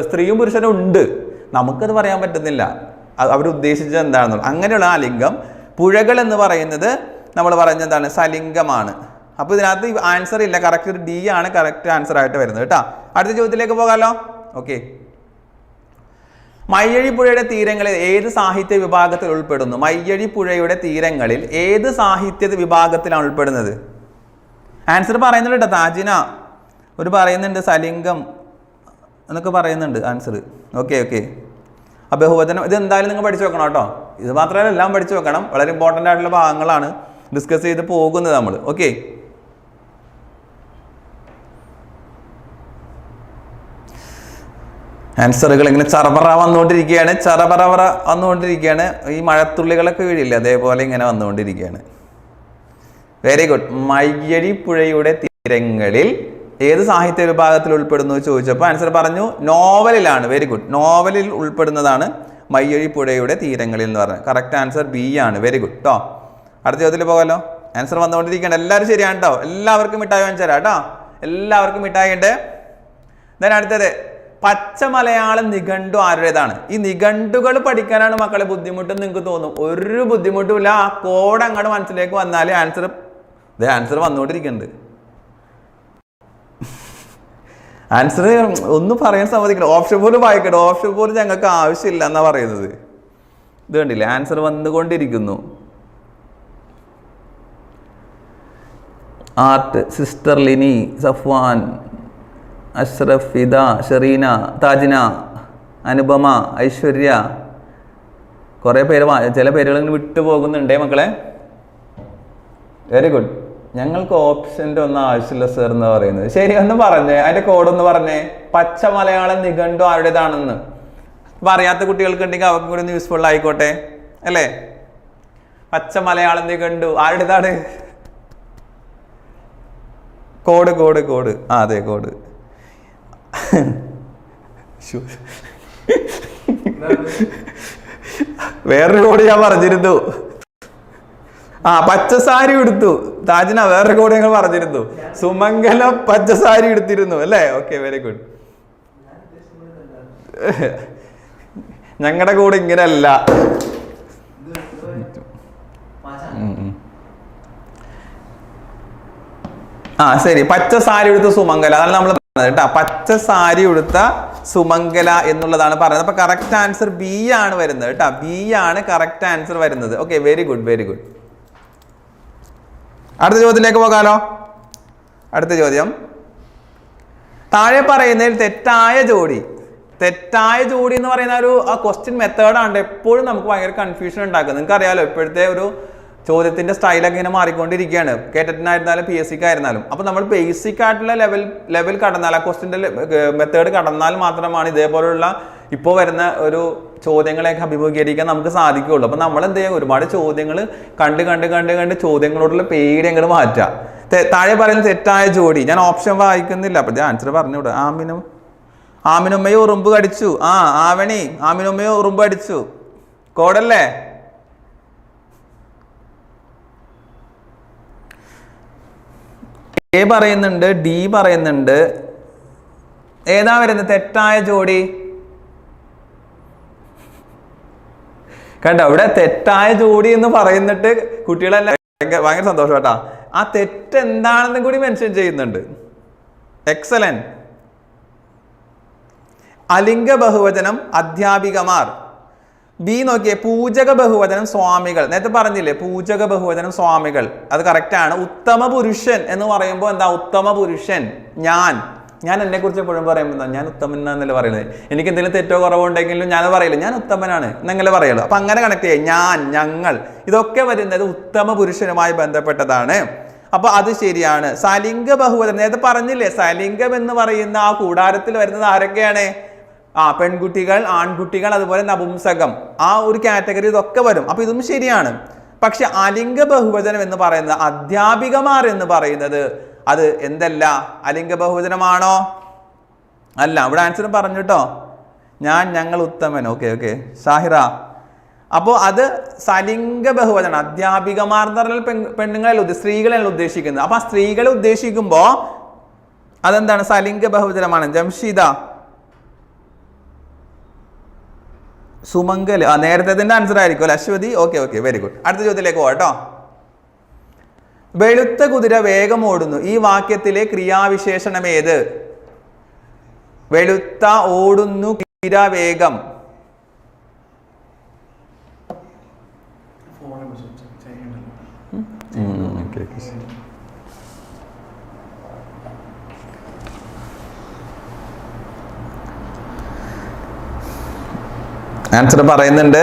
സ്ത്രീയും പുരുഷനും ഉണ്ട്. നമുക്കത് പറയാൻ പറ്റുന്നില്ല. അവർ ഉദ്ദേശിച്ചത് എന്താണെന്നുള്ളത്. അങ്ങനെയുള്ള അലിംഗം പുഴകൾ എന്ന് പറയുന്നത് നമ്മൾ പറഞ്ഞെന്താണ് സലിംഗമാണ്. അപ്പോൾ ഇതിനകത്ത് ആൻസർ ഇല്ല. കറക്റ്റ് ഡി ആണ്. കറക്റ്റ് ആൻസർ ആയിട്ട് വരുന്നത്. കേട്ടോ. അടുത്ത ചോദ്യത്തിലേക്ക് പോകാമല്ലോ ഓക്കെ മയ്യഴി പുഴയുടെ തീരങ്ങളിൽ ഏത് സാഹിത്യ വിഭാഗത്തിൽ ഉൾപ്പെടുന്നു? മയ്യഴി പുഴയുടെ തീരങ്ങളിൽ ഏത് സാഹിത്യ വിഭാഗത്തിലാണ് ഉൾപ്പെടുന്നത്? ആൻസർ പറയുന്നുണ്ട് കേട്ടോ താജിന. ഒരു പറയുന്നുണ്ട് സലിംഗം എന്നൊക്കെ പറയുന്നുണ്ട് ആൻസർ ഓക്കെ ഓക്കെ അബഹുവചനം ഇത് എന്തായാലും നിങ്ങൾ പഠിച്ചു വെക്കണം കേട്ടോ. ഇത് മാത്രമല്ല എല്ലാം പഠിച്ചു വെക്കണം. വളരെ ഇമ്പോർട്ടന്റ് ആയിട്ടുള്ള ഭാഗങ്ങളാണ് ഡിസ്കസ് ചെയ്ത് പോകുന്നത് നമ്മൾ. ഓക്കെ ആൻസറുകൾ ഇങ്ങനെ ചറപറ വന്നുകൊണ്ടിരിക്കുകയാണ്. ചറപറവറ വന്നുകൊണ്ടിരിക്കുകയാണ്. ഈ മഴത്തുള്ളികളൊക്കെ വീഴില്ലേ? അതേപോലെ ഇങ്ങനെ വന്നുകൊണ്ടിരിക്കുകയാണ്. വെരി ഗുഡ് മയ്യഴി പുഴയുടെ തീരങ്ങളിൽ ഏത് സാഹിത്യ വിഭാഗത്തിൽ ഉൾപ്പെടുന്നു ചോദിച്ചപ്പോൾ ആൻസർ പറഞ്ഞു നോവലിലാണ്. വെരി ഗുഡ് നോവലിൽ ഉൾപ്പെടുന്നതാണ് മയ്യഴി പുഴയുടെ തീരങ്ങളിൽ എന്ന് പറഞ്ഞത്. കറക്റ്റ് ആൻസർ ബി ആണ്. വെരി ഗുഡ് കേട്ടോ അടുത്ത ചോദ്യത്തിൽ പോകാമല്ലോ ആൻസർ വന്നുകൊണ്ടിരിക്കുകയാണ്. എല്ലാവരും ശരിയാണ് കേട്ടോ എല്ലാവർക്കും മിഠായി വാങ്ങിച്ചു തരാം കേട്ടോ എല്ലാവർക്കും മിഠായി ഉണ്ട്. ഞാൻ അടുത്തത്. പച്ച മലയാളം നിഘണ്ടു ആരുടേതാണ്? ഈ നിഘണ്ടുകൾ പഠിക്കാനാണ് മക്കളെ ബുദ്ധിമുട്ടെന്ന് നിങ്ങൾക്ക് തോന്നും. ഒരു ബുദ്ധിമുട്ടുമില്ല. ആ കോഡ് അങ്ങോട്ട് മനസ്സിലേക്ക് വന്നാൽ ആൻസർ ഇതേ ആൻസർ വന്നുകൊണ്ടിരിക്കുന്നുണ്ട് ആൻസർ ഒന്നും പറയാൻ സമ്മതിക്കണം. ഓപ്ഷൻ പോലും വായിക്കട്ടെ. ഓപ്ഷൻ പോലും ഞങ്ങൾക്ക് ആവശ്യമില്ല എന്നാ പറയുന്നത്. ഇത് കണ്ടില്ലേ? ആൻസർ വന്നുകൊണ്ടിരിക്കുന്നു. Art sister Lini Safwan Ashraf Fida Shereena Thajina Anupama Aishwarya. കുറേ പേര് ചില പേരുകൾ ഇങ്ങനെ മക്കളെ? വെരി ഗുഡ് ഞങ്ങൾക്ക് ഓപ്ഷന്റെ ഒന്നും ആവശ്യമില്ല സർ എന്ന് പറയുന്നത്. ശരി ഒന്ന് പറഞ്ഞേ. അതിന്റെ കോഡൊന്ന് പറഞ്ഞേ. പച്ച മലയാളം നിഘണ്ടു ആരുടേതാണെന്ന്. പറയാത്ത അറിയാത്ത കുട്ടികൾക്ക് ഉണ്ടെങ്കിൽ അവർക്കും കൂടി ഒന്ന് യൂസ്ഫുൾ ആയിക്കോട്ടെ. അല്ലേ? പച്ച മലയാളം നിഘണ്ടു. ആരുടേതാണ്? കോഡ് കോഡ് കോഡ് ആ അതെ കോഡ്. വേറൊരു കോഡ് ഞാൻ പറഞ്ഞിരുന്നു. ആ പച്ചസാരി എടുത്തു താജിന വേറൊരു കോഡ് ഞങ്ങൾ പറഞ്ഞിരുന്നു. സുമംഗലം പച്ചസാരി എടുത്തിരുന്നു അല്ലേ? ഓക്കെ വെരി ഗുഡ് ഞങ്ങളുടെ കൂടെ ഇങ്ങനെയല്ല. ആ ശരി. പച്ച സാരി എടുത്ത് സുമംഗല. അതാണ് നമ്മൾ കേട്ടോ പച്ച സാരി ഉടുത്ത സുമംഗല എന്നുള്ളതാണ് പറയുന്നത്. അപ്പൊ കറക്റ്റ് ആൻസർ ബി ആണ് വരുന്നത് കേട്ടോ. ബി ആണ് കറക്റ്റ് ആൻസർ വരുന്നത്. Okay very good very good അടുത്ത ചോദ്യത്തിലേക്ക് പോകാലോ? അടുത്ത ചോദ്യം. താഴെ പറയുന്നതിൽ തെറ്റായ ജോഡി. തെറ്റായ ജോഡി എന്ന് പറയുന്ന ഒരു ആ ക്വസ്റ്റ്യൻ മെത്തേഡാണ് എപ്പോഴും നമുക്ക് ഭയങ്കര കൺഫ്യൂഷൻ ഉണ്ടാക്കുന്നത്. നിങ്ങൾക്ക് അറിയാലോ ഇപ്പോഴത്തെ ഒരു ചോദ്യത്തിന്റെ സ്റ്റൈലൊക്കെ ഇങ്ങനെ മാറിക്കൊണ്ടിരിക്കുകയാണ്. കേട്ടറ്റിനായിരുന്നാലും പി എസ് സിക്ക് ആയിരുന്നാലും. അപ്പൊ നമ്മൾ ബേസിക് ആയിട്ടുള്ള ലെവൽ ലെവൽ കടന്നാൽ ആ ക്വസ്റ്റിന്റെ മെത്തേഡ് കടന്നാൽ മാത്രമാണ് ഇതേപോലുള്ള ഇപ്പോൾ വരുന്ന ഒരു ചോദ്യങ്ങളെയൊക്കെ അഭിമുഖീകരിക്കാൻ നമുക്ക് സാധിക്കുകയുള്ളൂ. അപ്പൊ നമ്മൾ എന്ത് ചെയ്യുക ഒരുപാട് ചോദ്യങ്ങൾ കണ്ട് കണ്ട് കണ്ട് കണ്ട് ചോദ്യങ്ങളോടുള്ള പേടി അങ്ങോട്ട് മാറ്റുക. താഴെ പറയുന്ന തെറ്റായ ജോഡി. ഞാൻ ഓപ്ഷൻ വായിക്കുന്നില്ല. അപ്പൊ ആൻസർ പറഞ്ഞുകൂടെ ആമിനും ആമിനുമ്മയും ഉറുമ്പ് കടിച്ചു. ആ ആവണി ആമിനുമ്മയും ഉറുമ്പ് അടിച്ചു കോഡല്ലേ എ പറയുന്നുണ്ട് ഡി പറയുന്നുണ്ട്. ഏതാ വരുന്നത്? തെറ്റായ ജോഡി. കണ്ടോ? ഇവിടെ തെറ്റായ ജോഡി എന്ന് പറയുന്നിട്ട് കുട്ടികളെല്ലാം ഭയങ്കര സന്തോഷം കേട്ടാ. ആ തെറ്റ് എന്താണെന്നും കൂടി മെൻഷൻ ചെയ്യുന്നുണ്ട്. എക്സലൻ അലിംഗ ബഹുവചനം അധ്യാപികമാർ. ബി നോക്കിയേ പൂജക ബഹുവചനം സ്വാമികൾ. നേരത്തെ പറഞ്ഞില്ലേ പൂജക ബഹുവചനം സ്വാമികൾ. അത് കറക്റ്റ് ആണ്. ഉത്തമ പുരുഷൻ എന്ന് പറയുമ്പോൾ എന്താ? ഉത്തമ പുരുഷൻ. ഞാൻ. ഞാൻ എന്നെ കുറിച്ച് എപ്പോഴും പറയുമ്പോൾ എന്താ? ഞാൻ ഉത്തമൻ എന്നല്ലേ പറയുന്നത്. എനിക്ക് എന്തെങ്കിലും തെറ്റോ കുറവോ ഉണ്ടെങ്കിലും ഞാൻ പറയില്ല. ഞാൻ ഉത്തമനാണ് എന്നങ്ങനെ പറയുള്ളൂ. അപ്പൊ അങ്ങനെ കണക്ട് ചെയ്യാം. ഞാൻ ഞങ്ങൾ. ഇതൊക്കെ വരുന്നത് ഉത്തമ പുരുഷനുമായി ബന്ധപ്പെട്ടതാണ്. അപ്പൊ അത് ശരിയാണ്. സലിംഗ ബഹുവചനം. നേരത്തെ പറഞ്ഞില്ലേ സലിംഗം എന്ന് പറയുന്ന ആ കൂടാരത്തിൽ വരുന്നത് ആരൊക്കെയാണ്? ആ പെൺകുട്ടികൾ ആൺകുട്ടികൾ അതുപോലെ നപുംസകം ആ ഒരു കാറ്റഗറി ഇതൊക്കെ വരും. അപ്പൊ ഇതും ശരിയാണ്. പക്ഷെ അലിംഗ ബഹുവചനം എന്ന് പറയുന്നത് അധ്യാപികമാർ എന്ന് പറയുന്നത് അത് എന്തല്ല? അലിംഗ ബഹുവചനമാണോ? അല്ല അവിടെ ആൻസർ പറഞ്ഞു കേട്ടോ ഞാൻ ഞങ്ങൾ ഉത്തമൻ. Okay okay. ഷാഹിറ അപ്പോൾ അത് സലിംഗ ബഹുവചനം അധ്യാപികമാർ എന്ന് പറഞ്ഞാൽ പെൺ പെണ്ണുങ്ങളല്ല സ്ത്രീകളെ ഉദ്ദേശിക്കുന്നത്. അപ്പൊ ആ സ്ത്രീകളെ ഉദ്ദേശിക്കുമ്പോൾ അതെന്താണ്? സലിംഗ ബഹുവചനമാണ്. ജംഷീദ. സുമംഗൽ ആ നേരത്തെ ആൻസർ ആയിരിക്കും Aswathy? Okay okay very good അടുത്ത ചോദ്യത്തിലേക്ക് പോകട്ടോ കേട്ടോ. വെളുത്ത കുതിര വേഗം ഓടുന്നു. ഈ വാക്യത്തിലെ ക്രിയാവിശേഷണം ഏത്? വെളുത്ത ഓടുന്നു കുതിര വേഗം. ആൻസർ പറയുന്നുണ്ട്.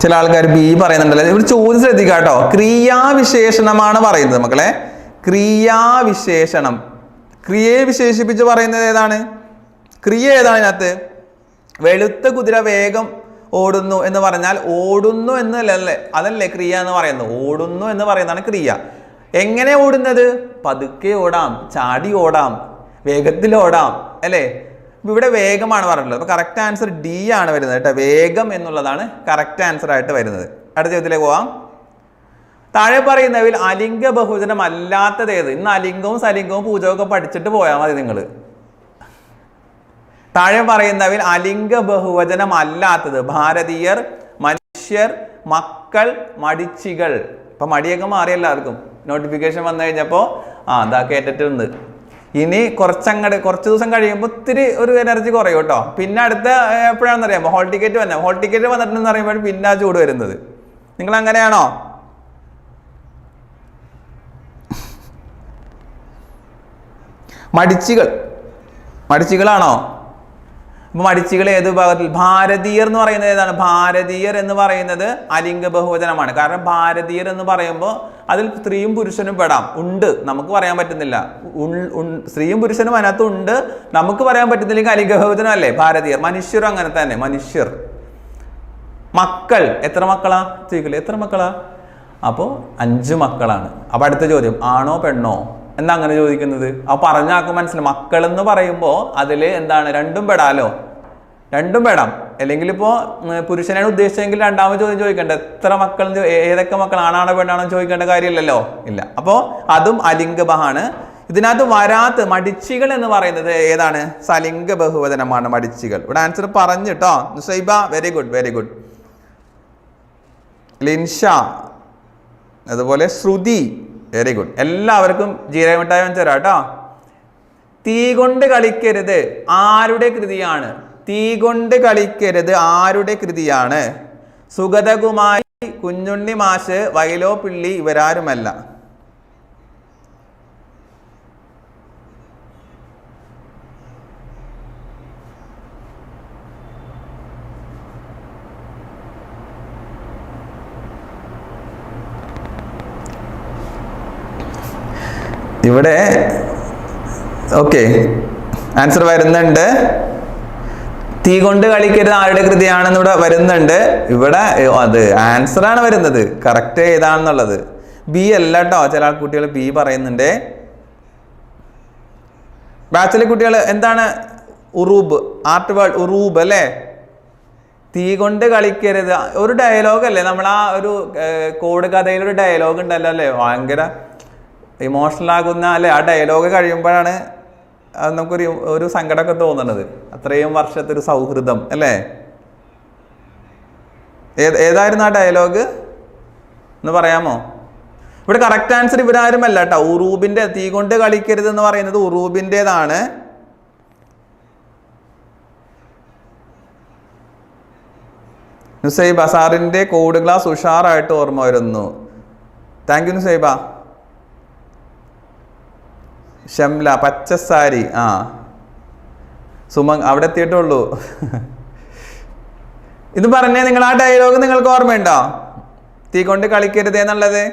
ചില ആൾക്കാർ ബി പറയുന്നുണ്ടല്ലോ. ഇവർ ചോദ്യം ശ്രദ്ധിക്കുക കേട്ടോ. ക്രിയാവിശേഷണമാണ് പറയുന്നത് മക്കളെ. ക്രിയാവിശേഷണം. ക്രിയയെ വിശേഷിപ്പിച്ച് പറയുന്നത് ഏതാണ്? ക്രിയ ഏതാണ് ഇതിനകത്ത് വെളുത്ത കുതിര വേഗം ഓടുന്നു എന്ന് പറഞ്ഞാൽ ഓടുന്നു എന്നല്ലേ അതല്ലേ ക്രിയ എന്ന് പറയുന്നത്. ഓടുന്നു എന്ന് പറയുന്നതാണ് ക്രിയ. എങ്ങനെ ഓടുന്നത്? പതുക്കെ ഓടാം ചാടി ഓടാം വേഗത്തിൽ ഓടാം അല്ലേ? ഇവിടെ വേഗമാണ് പറഞ്ഞിട്ടുള്ളത്. അപ്പൊ കറക്റ്റ് ആൻസർ ഡി ആണ് വരുന്നത് കേട്ടോ. വേഗം എന്നുള്ളതാണ് കറക്റ്റ് ആൻസർ ആയിട്ട് വരുന്നത്. അടുത്ത ചോദ്യത്തിലേക്ക് പോവാം. താഴെ പറയുന്നവയിൽ അലിംഗ ബഹുജനം അല്ലാത്തത് ഏത്? ഇന്ന് അലിംഗവും സലിംഗവും പൂജകവും പഠിച്ചിട്ട് പോയാൽ മതി നിങ്ങൾ താഴെ പറയുന്നവയിൽ അലിംഗ ബഹുവചനം അല്ലാത്തത് ഭാരതീയർ മനുഷ്യർ മക്കൾ മടിച്ചികൾ. ഇപ്പൊ മടിയൊക്കെ മാറി എല്ലാവർക്കും. നോട്ടിഫിക്കേഷൻ വന്നു കഴിഞ്ഞപ്പോൾ ആ അതാ കേട്ടിട്ടുണ്ട്. ഇനി കുറച്ചങ്ങട് കുറച്ച് ദിവസം കഴിയുമ്പോൾ ഇത്തിരി ഒരു എനർജി കുറയും കേട്ടോ. പിന്നെ അടുത്ത എപ്പോഴാണെന്ന് അറിയാമോ ഹോൾ ടിക്കറ്റ് വന്നെ. ഹോൾ ടിക്കറ്റ് വന്നിട്ടുണ്ടെന്ന് പറയുമ്പോൾ പിന്നെ ആ ചൂട് വരുന്നത്. നിങ്ങൾ അങ്ങനെയാണോ മടിച്ചികൾ. മടിച്ചികളാണോ? മടിച്ചികൾ ഏത് വിഭാഗത്തിൽ? ഭാരതീയർ എന്ന് പറയുന്നത് ഏതാണ്? ഭാരതീയർ എന്ന് പറയുന്നത് അലിംഗ ബഹുവചനമാണ്. കാരണം ഭാരതീയർ എന്ന് പറയുമ്പോൾ അതിൽ സ്ത്രീയും പുരുഷനും പെടാം. ഉണ്ട്. നമുക്ക് പറയാൻ പറ്റുന്നില്ല. സ്ത്രീയും പുരുഷനും അതിനകത്ത് ഉണ്ട്. നമുക്ക് പറയാൻ പറ്റുന്നില്ലെങ്കിൽ അലിംഗ ബഹുവചനം അല്ലേ ഭാരതീയർ. മനുഷ്യർ അങ്ങനെ തന്നെ. മനുഷ്യർ. മക്കൾ. എത്ര മക്കളാ? സ്ത്രീകൾ. എത്ര മക്കളാ? അപ്പോൾ അഞ്ച് മക്കളാണ്. അപ്പോൾ അടുത്ത ചോദ്യം. ആണോ പെണ്ണോ? എന്താ അങ്ങനെ ചോദിക്കുന്നത്? ആ പറഞ്ഞാക്കും മക്കൾ എന്ന് പറയുമ്പോൾ അതിൽ എന്താണ്? രണ്ടും പെടാലോ? രണ്ടും പെടാം. അല്ലെങ്കിൽ ഇപ്പോൾ പുരുഷനാണ് ഉദ്ദേശിച്ചെങ്കിൽ രണ്ടാമത് ചോദ്യം ചോദിക്കേണ്ട? എത്ര മക്കൾ ഏതൊക്കെ മക്കൾ ആണാണോ പെണ്ണാണോ ചോദിക്കേണ്ട കാര്യമില്ലല്ലോ? ഇല്ല. അപ്പോൾ അതും അലിംഗബഹാണ്. ഇതിനകത്ത് വരാത്ത മടിച്ചികൾ എന്ന് പറയുന്നത് ഏതാണ്? സലിംഗ ബഹുവചനമാണ് മടിച്ചികൾ. ഇവിടെ ആൻസർ പറഞ്ഞിട്ടോ Nusaiba very good very good Linsha അതുപോലെ ശ്രുതി. വെരി ഗുഡ് എല്ലാവർക്കും ജീരകമിഠായി വെച്ച് തരാം കേട്ടോ തീ കൊണ്ട് കളിക്കരുത് ആരുടെ കൃതിയാണ്? തീ കൊണ്ട് കളിക്കരുത് ആരുടെ കൃതിയാണ്? സുഗതകുമാരി കുഞ്ഞുണ്ണി മാഷ് വയലോ പിള്ളി ഇവരാരുമല്ല. ഇവിടെ ഓക്കെ ആൻസർ വരുന്നുണ്ട്. തീ കൊണ്ട് കളിക്കരുത് ആരുടെ കൃതിയാണെന്ന് ഇവിടെ വരുന്നുണ്ട്. ഇവിടെ അത് ആൻസർ ആണ് വരുന്നത്. കറക്റ്റ് ഏതാണെന്നുള്ളത്. ബി അല്ല കേട്ടോ ചില കുട്ടികൾ ബി പറയുന്നുണ്ട്. ബാച്ചിലെ കുട്ടികൾ എന്താണ്? ഉറൂബ്. ആർട്ട് വേൾഡ് ഉറൂബ് അല്ലേ? തീ കൊണ്ട് കളിക്കരുത്. ഒരു ഡയലോഗ് അല്ലേ? നമ്മൾ ആ ഒരു കോഡ് കഥയിലൊരു ഡയലോഗ് ഉണ്ടല്ലോ അല്ലേ? ഭയങ്കര ഇമോഷണൽ ആകുന്ന അല്ലെ ആ ഡയലോഗ് കഴിയുമ്പോഴാണ് നമുക്കൊരു ഒരു സങ്കടമൊക്കെ തോന്നുന്നത് അത്രയും വർഷത്തെ ഒരു സൗഹൃദം അല്ലേ? ഏത് ഏതായിരുന്നു ആ ഡയലോഗ് എന്ന് പറയാമോ? ഇവിടെ കറക്റ്റ് ആൻസർ ഇവരാരും അല്ല കേട്ടോ. ഉറൂബിന്റെ തീ കൊണ്ട് കളിക്കരുത് എന്ന് പറയുന്നത് ഉറൂബിന്റെതാണ് നുസൈബ സാറിന്റെ കോഡ് ക്ലാസ് ഉഷാറായിട്ട് ഓർമ്മ വരുന്നു. Thank you Nusaiba. ഷംല പച്ചസാരി ആ. സുമങ് അവിടെ എത്തിയിട്ടുള്ളൂ ഇത് പറഞ്ഞേ നിങ്ങൾ ആ ഡയലോഗ് നിങ്ങൾക്ക് ഓർമ്മയുണ്ടോ? തീ കൊണ്ട് കളിക്കരുത് എന്നുള്ളത്.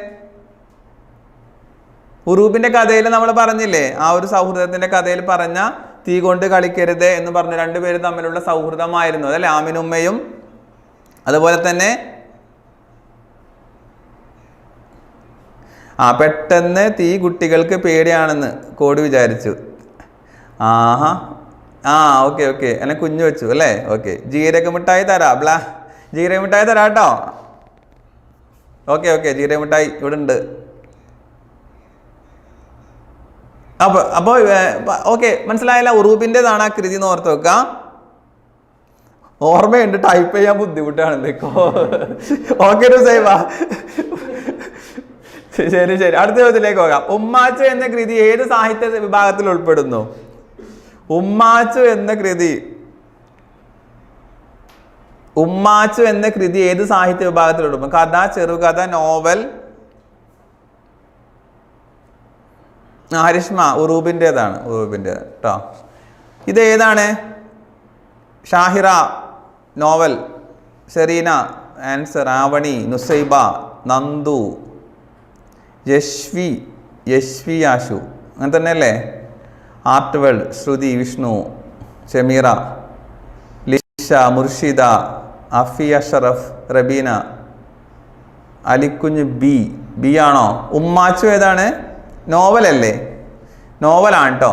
ഉറൂബിന്റെ കഥയിൽ നമ്മൾ പറഞ്ഞില്ലേ ആ ഒരു സൗഹൃദത്തിന്റെ കഥയിൽ പറഞ്ഞ തീ കൊണ്ട് കളിക്കരുത് എന്ന് പറഞ്ഞ രണ്ടുപേരും തമ്മിലുള്ള സൗഹൃദമായിരുന്നു. അതല്ലേ? ആമിനുമ്മയും അതുപോലെ തന്നെ ആ പെട്ടെന്ന് തീ കുട്ടികൾക്ക് പേടിയാണെന്ന് കോടി വിചാരിച്ചു. ആഹാ. ആ ഓക്കെ ഓക്കെ. എന്നെ കുഞ്ഞു വെച്ചു അല്ലേ? ഓക്കെ. ജീരക മിഠായി തരാം ബ്ലാ. ജീരക മിഠായി തരാം കേട്ടോ. Okay okay. ജീരക മിഠായി ഇവിടെ ഉണ്ട്. അപ്പൊ അപ്പോൾ ഓക്കെ. മനസ്സിലായല്ല ഉറൂബിന്റെതാണ് ആ കൃതി എന്ന് ഓർത്ത് വെക്കാം. ഓർമ്മയുണ്ട് ടൈപ്പ് ചെയ്യാൻ ബുദ്ധിമുട്ടാണ് ഓക്കെ സൈവ ശരി ശരി അടുത്ത ചോദ്യത്തിലേക്ക് പോകാം. ഉമ്മാച്ചു എന്ന കൃതി ഏത് സാഹിത്യ വിഭാഗത്തിൽ ഉൾപ്പെടുന്നു? ഉമ്മാച്ചു എന്ന കൃതി. ഉമ്മാച്ചു എന്ന കൃതി ഏത് സാഹിത്യ വിഭാഗത്തിൽ ഉൾപ്പെടുന്നു? കഥ ചെറുകഥ നോവൽ. ഹരിഷ്മ ഉറൂബിന്റെതാണ് ഉറൂബിന്റെ. കേട്ടോ ഇത് ഏതാണ് ഷാഹിറ നോവൽ. സെറീന ആൻസർ ആവണി നുസൈബ നന്ദു. യശ്വി യശ്വി ആശു അങ്ങനെ തന്നെയല്ലേ? Art world Shruthi Vishnu Shameera Lisha Murshida Afiya Sharaf Rabeena Alikunju B. B ആണോ? ഉമ്മാച്ചു ഏതാണ്? നോവലല്ലേ നോവലാണ് കേട്ടോ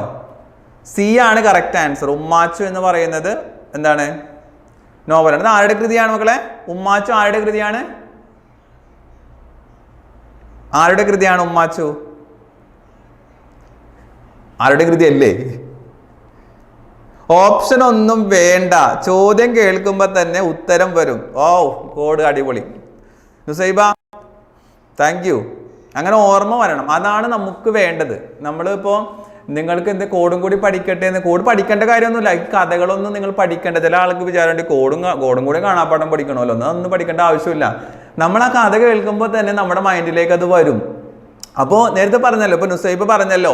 സി ആണ് കറക്റ്റ് ആൻസർ ഉമ്മാച്ചു എന്ന് പറയുന്നത് എന്താണ്? നോവലാണ് ആരുടെ കൃതിയാണ് മക്കളെ? ഉമ്മാച്ചു ആരുടെ കൃതിയാണ്? ആരുടെ കൃതിയാണ് ഉമ്മാച്ചു? ആരുടെ കൃതി അല്ലേ ഓപ്ഷൻ ഒന്നും വേണ്ട. ചോദ്യം കേൾക്കുമ്പോൾ തന്നെ ഉത്തരം വരും. ഓ കോഡ് അടിപൊളി. നുസൈബ താങ്ക് യു അങ്ങനെ ഓർമ്മ വരണം. അതാണ് നമുക്ക് വേണ്ടത്. നമ്മളിപ്പോൾ നിങ്ങൾക്ക് എന്ത് കോഡും കൂടി പഠിക്കട്ടെ എന്ന് കോഡ് പഠിക്കേണ്ട കാര്യമൊന്നുമില്ല. ഈ കഥകളൊന്നും നിങ്ങൾ പഠിക്കേണ്ട. ചില ആൾക്ക് വിചാരമുണ്ട് കോഡും കോഡും കൂടി കാണാപ്പാടം പഠിക്കണമല്ലോ. ഒന്നും പഠിക്കേണ്ട ആവശ്യമില്ല. നമ്മൾ ആ കഥ കേൾക്കുമ്പോൾ തന്നെ നമ്മുടെ മൈൻഡിലേക്ക് അത് വരും. അപ്പോൾ നേരത്തെ പറഞ്ഞല്ലോ ഇപ്പൊ നുസൈബ് പറഞ്ഞല്ലോ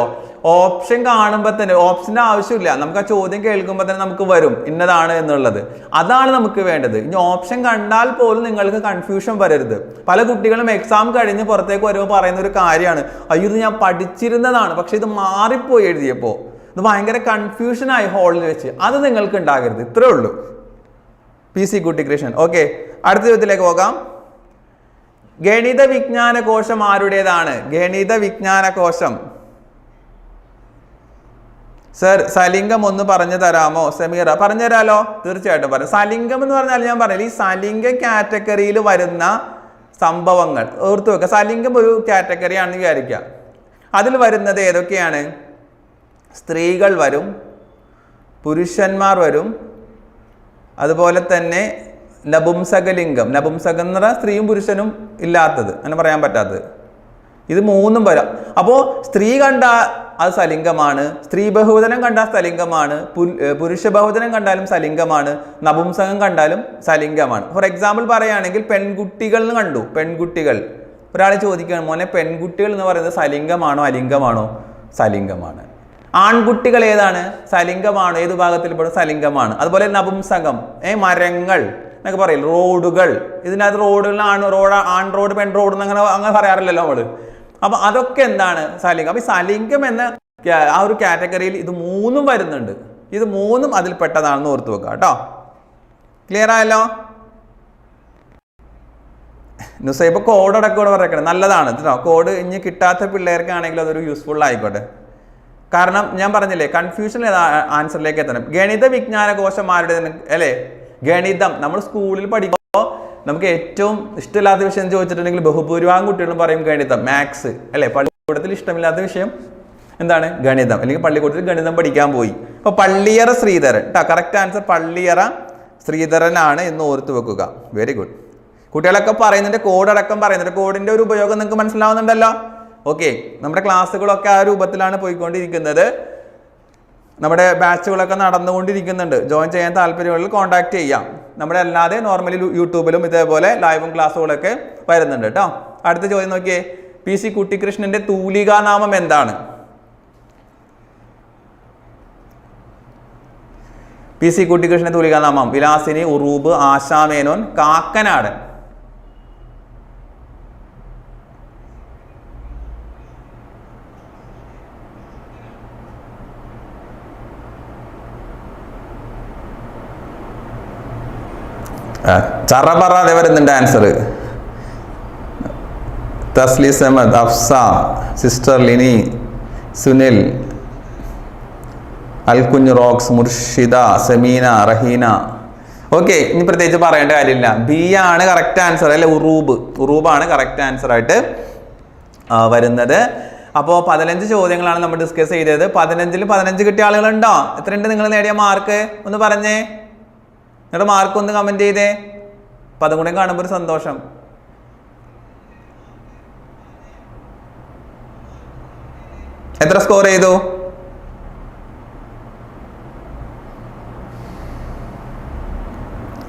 ഓപ്ഷൻ കാണുമ്പോൾ തന്നെ ഓപ്ഷന്റെ ആവശ്യമില്ല. നമുക്ക് ആ ചോദ്യം കേൾക്കുമ്പോൾ തന്നെ നമുക്ക് വരും ഇന്നതാണ് എന്നുള്ളത്. അതാണ് നമുക്ക് വേണ്ടത്. ഇനി ഓപ്ഷൻ കണ്ടാൽ പോലും നിങ്ങൾക്ക് കൺഫ്യൂഷൻ വരരുത്. പല കുട്ടികളും എക്സാം കഴിഞ്ഞ് പുറത്തേക്ക് വരുമ്പോൾ പറയുന്ന ഒരു കാര്യമാണ് അയ്യോ ഇത് ഞാൻ പഠിച്ചിരുന്നതാണ് പക്ഷെ ഇത് മാറിപ്പോയി എഴുതിയപ്പോൾ ഇത് ഭയങ്കര കൺഫ്യൂഷനായി ഹോളിൽ വെച്ച്. അത് നിങ്ങൾക്ക് ഉണ്ടാകരുത്. ഇത്രേ ഉള്ളൂ. പി സി കുട്ടി കൃഷ്ണൻ ഓക്കെ അടുത്ത ചോദ്യത്തിലേക്ക് പോകാം. ഗണിത വിജ്ഞാന കോശം ആരുടേതാണ് ഗണിത വിജ്ഞാന കോശം സർ സലിംഗം ഒന്ന് പറഞ്ഞു തരാമോ? സമീറ പറഞ്ഞു തരാലോ? തീർച്ചയായിട്ടും പറഞ്ഞു. സലിംഗം എന്ന് പറഞ്ഞാൽ ഞാൻ പറഞ്ഞില്ല ഈ സലിംഗ കാറ്റഗറിയിൽ വരുന്ന സംഭവങ്ങൾ. ഓർത്തു വെക്കുക സലിംഗം ഒരു കാറ്റഗറി ആണെന്ന് വിചാരിക്കുക അതിൽ വരുന്നത് ഏതൊക്കെയാണ്? സ്ത്രീകൾ വരും പുരുഷന്മാർ വരും അതുപോലെ തന്നെ നപുംസകലിംഗം. നപുംസകം എന്ന് പറഞ്ഞാൽ സ്ത്രീയും പുരുഷനും ഇല്ലാത്തത്. അങ്ങനെ പറയാൻ പറ്റാത്തത്. ഇത് മൂന്നും വരാം. അപ്പോൾ സ്ത്രീ കണ്ട അത് സലിംഗമാണ് സ്ത്രീ ബഹുവചനം കണ്ടാൽ സലിംഗമാണ് പുരുഷ ബഹുവചനം കണ്ടാലും സലിംഗമാണ് നപുംസകം കണ്ടാലും സലിംഗമാണ്. ഫോർ എക്സാമ്പിൾ പറയുകയാണെങ്കിൽ പെൺകുട്ടികൾ എന്ന് കണ്ടു. പെൺകുട്ടികൾ. ഒരാൾ ചോദിക്കുകയാണ് മോനെ പെൺകുട്ടികൾ എന്ന് പറയുന്നത് സലിംഗമാണോ അലിംഗമാണോ? സലിംഗമാണ്. ആൺകുട്ടികൾ ഏതാണ്? സലിംഗമാണ്? ഏത് ഭാഗത്തിൽ പെടും? സലിംഗമാണ്. അതുപോലെ നപുംസകം. ഏ മരങ്ങൾ. എന്നൊക്കെ പറയില്ല? റോഡുകൾ. ഇതിനകത്ത് റോഡുകളാണ് റോഡ് ആൺ റോഡ് പെൺ റോഡ് അങ്ങനെ അങ്ങനെ പറയാറില്ലല്ലോ നമ്മൾ അപ്പൊ അതൊക്കെ എന്താണ് സലിംഗം? അപ്പൊ ഈ സലിംഗം എന്ന ആ ഒരു കാറ്റഗറിയിൽ ഇത് മൂന്നും വരുന്നുണ്ട്. ഇത് മൂന്നും അതിൽ പെട്ടതാണെന്ന് ഓർത്ത് വെക്കുക കേട്ടോ. ക്ലിയർ ആയല്ലോ? നുസൈബ് കോഡ് അടക്കം പറയണം നല്ലതാണ് കേട്ടോ. കോഡ് ഇനി കിട്ടാത്ത പിള്ളേർക്കാണെങ്കിൽ അതൊരു യൂസ്ഫുൾ ആയിക്കോട്ടെ. കാരണം ഞാൻ പറഞ്ഞില്ലേ കൺഫ്യൂഷൻ ആൻസറിലേക്ക് എത്തണം ഗണിത വിജ്ഞാന കോശം ആരുടെ അല്ലേ? ഗണിതം. നമ്മൾ സ്കൂളിൽ പഠിക്കുമ്പോൾ നമുക്ക് ഏറ്റവും ഇഷ്ടമില്ലാത്ത വിഷയം ചോദിച്ചിട്ടുണ്ടെങ്കിൽ ബഹുഭൂരിഭാഗം കുട്ടികളും പറയും ഗണിതം മാത്സ്. അല്ലേ? പള്ളിക്കൂടത്തിൽ ഇഷ്ടമില്ലാത്ത വിഷയം എന്താണ്? ഗണിതം. അല്ലെങ്കിൽ പള്ളിക്കൂടത്തിൽ ഗണിതം പഠിക്കാൻ പോയി. അപ്പൊ പള്ളിയറ ശ്രീധരൻ. കേട്ടോ കറക്റ്റ് ആൻസർ പള്ളിയറ ശ്രീധരനാണ് എന്ന് ഓർത്തു വെക്കുക. വെരി ഗുഡ് കുട്ടികളൊക്കെ പറയുന്നുണ്ട് കോഡ് അടക്കം പറയുന്നുണ്ട്. കോഡിന്റെ ഒരു ഉപയോഗം നിങ്ങൾക്ക് മനസ്സിലാവുന്നുണ്ടല്ലോ? ഓക്കെ നമ്മുടെ ക്ലാസ്സുകളൊക്കെ ആ രൂപത്തിലാണ് പോയിക്കൊണ്ടിരിക്കുന്നത്. നമ്മുടെ ബാച്ചുകളൊക്കെ നടന്നുകൊണ്ടിരിക്കുന്നുണ്ട്. ജോയിൻ ചെയ്യാൻ താല്പര്യമുള്ള കോൺടാക്ട് ചെയ്യാം. നമ്മുടെ അല്ലാതെ നോർമലി യൂട്യൂബിലും ഇതേപോലെ ലൈവും ക്ലാസ്സുകളൊക്കെ വരുന്നുണ്ട് കേട്ടോ അടുത്ത ചോദ്യം നോക്കിയേ. പി സി കുട്ടിക്കൃഷ്ണന്റെ തൂലികാനാമം എന്താണ്? പി സി കുട്ടിക്കൃഷ്ണന്റെ തൂലികാനാമം. വിലാസിനി ഉറൂബ് ആശാമേനോൻ കാക്കനാടൻ. ആ, ചറ പറയാതെ വരുന്നുണ്ട് ആൻസർ തസ്ലി സമദ് അഫ്സ സിസ്റ്റർ ലിനി സുനിൽ അൽകുഞ്ഞ് റോക്സ് മുർഷിദ സമീന റഹീന. ഓക്കെ ഇനി പ്രത്യേകിച്ച് പറയേണ്ട കാര്യമില്ല. ബി ആണ് കറക്റ്റ് ആൻസർ അല്ലെ? ഉറൂബ്. ഉറൂബാണ് കറക്റ്റ് ആൻസർ ആയിട്ട് വരുന്നത്. അപ്പോൾ പതിനഞ്ച് ചോദ്യങ്ങളാണ് നമ്മൾ ഡിസ്കസ് ചെയ്തത്. പതിനഞ്ചിൽ പതിനഞ്ച് കിട്ടിയ ആളുകളുണ്ടോ? എത്രയുണ്ട് നിങ്ങൾ നേടിയ മാർക്ക് ഒന്ന് പറഞ്ഞേ. നിങ്ങളുടെ മാർക്ക് ഒന്ന് കമന്റ് ചെയ്തേ. അപ്പം അതും കൂടെ കാണുമ്പോൾ ഒരു സന്തോഷം. എത്ര സ്കോർ ചെയ്തു?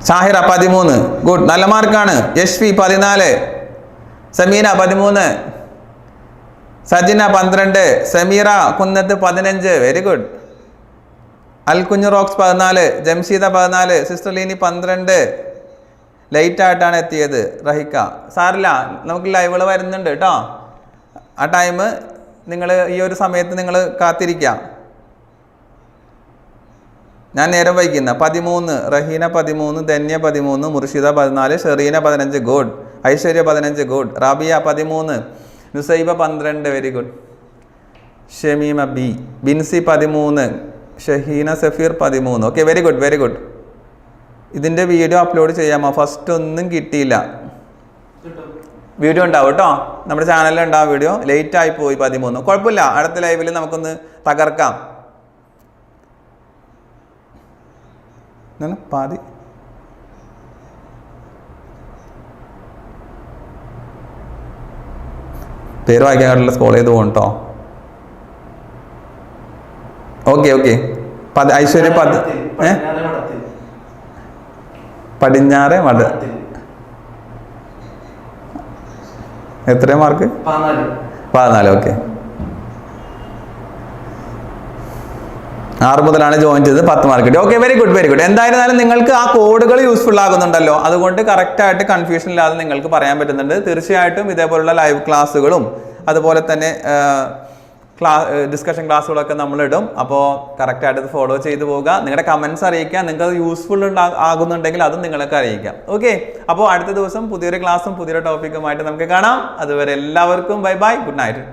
സാഹിറ പതിമൂന്ന്. ഗുഡ് നല്ല മാർക്കാണ് യശ്വി പതിനാല്. സമീന പതിമൂന്ന്. സജിന പന്ത്രണ്ട്. സമീറ കുന്നത്ത് പതിനഞ്ച്. വെരി ഗുഡ് അൽ കുഞ്ഞു റോക്സ് പതിനാല്. ജംഷീദ പതിനാല്. സിസ്റ്റർ ലീനി പന്ത്രണ്ട്. ലേറ്റ് ആയിട്ടാണ് എത്തിയത്. റഹിക്ക. സാറില്ല നമുക്ക് ലൈവുകൾ വരുന്നുണ്ട് കേട്ടോ ആ ടൈം നിങ്ങൾ ഈ ഒരു സമയത്ത് നിങ്ങൾ കാത്തിരിക്കുക ഞാൻ നേരം വൈകുന്ന. പതിമൂന്ന് റഹീന പതിമൂന്ന് ധന്യ പതിമൂന്ന് മുർഷിദ പതിനാല് ഷെറീന പതിനഞ്ച് ഗുഡ്. ഐശ്വര്യ പതിനഞ്ച് ഗുഡ്. റാബിയ പതിമൂന്ന് നുസൈബ പന്ത്രണ്ട് very good Shameema B Binsi പതിമൂന്ന് ഷഹീന സഫീർ പതിമൂന്ന്. Okay very good very good ഇതിന്റെ വീഡിയോ അപ്ലോഡ് ചെയ്യാമോ? ഫസ്റ്റ് ഒന്നും കിട്ടിയില്ല. വീഡിയോ ഉണ്ടാവും കേട്ടോ നമ്മുടെ ചാനലിൽ ഉണ്ടാവും വീഡിയോ ലേറ്റ് ആയി പോയി പതിമൂന്ന്. കുഴപ്പമില്ല. അടുത്ത ലൈവിൽ നമുക്കൊന്ന് തകർക്കാം. പാതി. പേര് വായിക്കാൻ കാട്ടില്ല സ്കോൾ ചെയ്ത് പോകും കേട്ടോ ഓക്കെ ഓക്കെ ഐശ്വര്യ പത് ഏ? പടിഞ്ഞാറ് വട എത്രയാ മാർക്ക് പതിനാല്. ഓക്കെ ആറ് മുതലാണ് ജോയിൻ ചെയ്തത് പത്ത് മാർക്ക് കിട്ടി. Okay very good very good എന്തായിരുന്നാലും നിങ്ങൾക്ക് ആ കോഡുകൾ യൂസ്ഫുൾ ആകുന്നുണ്ടല്ലോ. അതുകൊണ്ട് കറക്റ്റ് ആയിട്ട് കൺഫ്യൂഷൻ ഇല്ലാതെ നിങ്ങൾക്ക് പറയാൻ പറ്റുന്നുണ്ട്. തീർച്ചയായിട്ടും ഇതേപോലുള്ള ലൈവ് ക്ലാസ്സുകളും അതുപോലെ തന്നെ ക്ലാ ഡിസ്കഷൻ ക്ലാസ്സുകളൊക്കെ നമ്മളിടും. അപ്പോൾ കറക്റ്റായിട്ട് ഇത് ഫോളോ ചെയ്ത് പോവുക. നിങ്ങളുടെ കമൻസ് അറിയിക്കുക. നിങ്ങൾക്ക് അത് യൂസ്ഫുൾ ആകുന്നുണ്ടെങ്കിൽ അതും നിങ്ങൾക്ക് അറിയിക്കാം ഓക്കെ അപ്പോൾ അടുത്ത ദിവസം പുതിയൊരു ക്ലാസ്സും പുതിയൊരു ടോപ്പിക്കുമായിട്ട് നമുക്ക് കാണാം. അതുവരെ എല്ലാവർക്കും ബൈ ബൈ ഗുഡ് നൈറ്റ്